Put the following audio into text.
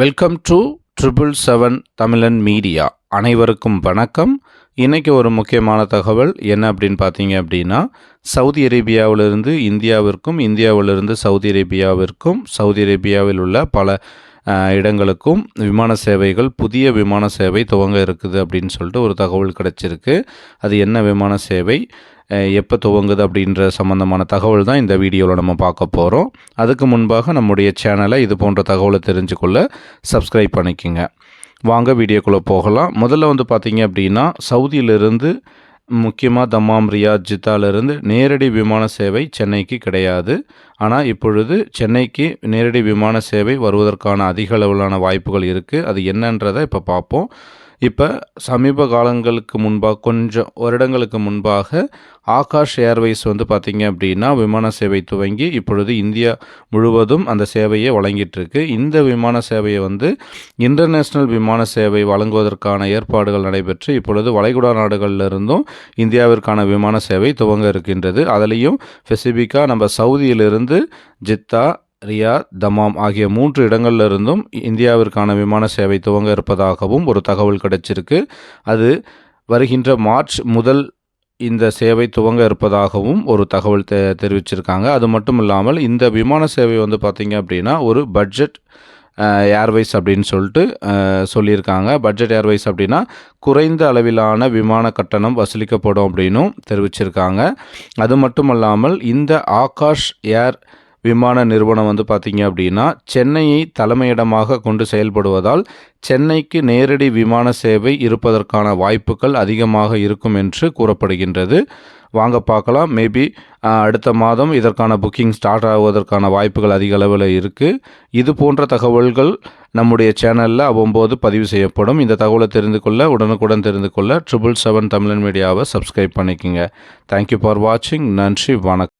Welcome to triple seven Tamizhan media அனைவருக்கும் வணக்கம். இன்றைக்கி ஒரு முக்கியமான தகவல் என்ன அப்படின்னு பார்த்தீங்க அப்படின்னா சவுதி அரேபியாவிலிருந்து இந்தியாவிற்கும் இந்தியாவிலிருந்து சவுதி அரேபியாவிற்கும் சவுதி அரேபியாவில் உள்ள பல இடங்களுக்கும் விமான சேவைகள் புதிய விமான சேவை துவங்க இருக்குது அப்படின்னு சொல்லிட்டு ஒரு தகவல் கிடச்சிருக்கு. அது என்ன விமான சேவை? எப்போ துவங்குது அப்படின்ற சம்மந்தமான தகவல் தான் இந்த வீடியோவில் நம்ம பார்க்க போகிறோம் அதுக்கு முன்பாக நம்முடைய சேனலை இது போன்ற தகவலை தெரிஞ்சுக்கொள்ள சப்ஸ்கிரைப் பண்ணிக்கோங்க. வாங்க வீடியோக்குள்ளே போகலாம். முதல்ல வந்து பார்த்தீங்க அப்படின்னா சவுதியிலிருந்து முக்கியமாக தம்மாம் ரியாத் ஜித்தாலிருந்து நேரடி விமான சேவை சென்னைக்கு கிடையாது. ஆனால் இப்பொழுது சென்னைக்கு நேரடி விமான சேவை வருவதற்கான அதிக அளவிலான வாய்ப்புகள் இருக்குது அது என்னன்றதை இப்போ பார்ப்போம். இப்போ சமீப காலங்களுக்கு முன்பாக கொஞ்சம் வருடங்களுக்கு முன்பாக ஆகாஷ் ஏர்வைஸ் வந்து பார்த்திங்க அப்படின்னா விமான சேவை துவங்கி இப்பொழுது இந்தியா முழுவதும் அந்த சேவையை வழங்கிட்டுருக்கு இந்த விமான சேவையை வந்து இன்டர்நேஷ்னல் விமான சேவை வழங்குவதற்கான ஏற்பாடுகள் நடைபெற்று இப்பொழுது வளைகுடா நாடுகளிலிருந்தும் இந்தியாவிற்கான விமான சேவை துவங்க இருக்கின்றது. அதுலேயும் ஸ்பெசிஃபிக்காக நம்ம சவுதியிலிருந்து ஜித்தா ரியாத் தமாம் ஆகிய மூன்று இடங்களிலிருந்தும் இந்தியாவிற்கான விமான சேவை துவங்க இருப்பதாகவும் ஒரு தகவல் கிடைச்சிருக்கு. அது வருகின்ற மார்ச் முதல் இந்த சேவை துவங்க இருப்பதாகவும் ஒரு தகவல் தெ தெரிவிச்சிருக்காங்க. அது மட்டும் இல்லாமல் இந்த விமான சேவை வந்து பார்த்திங்க அப்படின்னா ஒரு பட்ஜெட் ஏர்வைஸ் அப்படின்னு சொல்லிட்டு சொல்லியிருக்காங்க. பட்ஜெட் ஏர்வைஸ் அப்படின்னா குறைந்த அளவிலான விமான கட்டணம் வசூலிக்கப்படும் அப்படின்னும் தெரிவிச்சிருக்காங்க. அது மட்டும் இல்லாமல் இந்த ஆகாஷ் ஏர் விமான நிறுவனம் வந்து பார்த்தீங்க அப்படின்னா சென்னையை தலைமையிடமாக கொண்டு செயல்படுவதால் சென்னைக்கு நேரடி விமான சேவை இருப்பதற்கான வாய்ப்புகள் அதிகமாக இருக்கும் என்று கூறப்படுகின்றது. வாங்க பார்க்கலாம். மேபி அடுத்த மாதம் இதற்கான புக்கிங் ஸ்டார்ட் ஆகுவதற்கான வாய்ப்புகள் அதிக அளவில் இருக்குது இது போன்ற தகவல்கள் நம்முடைய சேனலில் அவ்வப்போது பதிவு செய்யப்படும். இந்த தகவலை தெரிந்து கொள்ள உடனுக்குடன் தெரிந்து கொள்ள ட்ரிபிள் செவன் தமிழன் மீடியாவை சப்ஸ்கிரைப் பண்ணிக்கோங்க. தேங்க்யூ ஃபார் வாட்சிங் நன்றி வணக்கம்.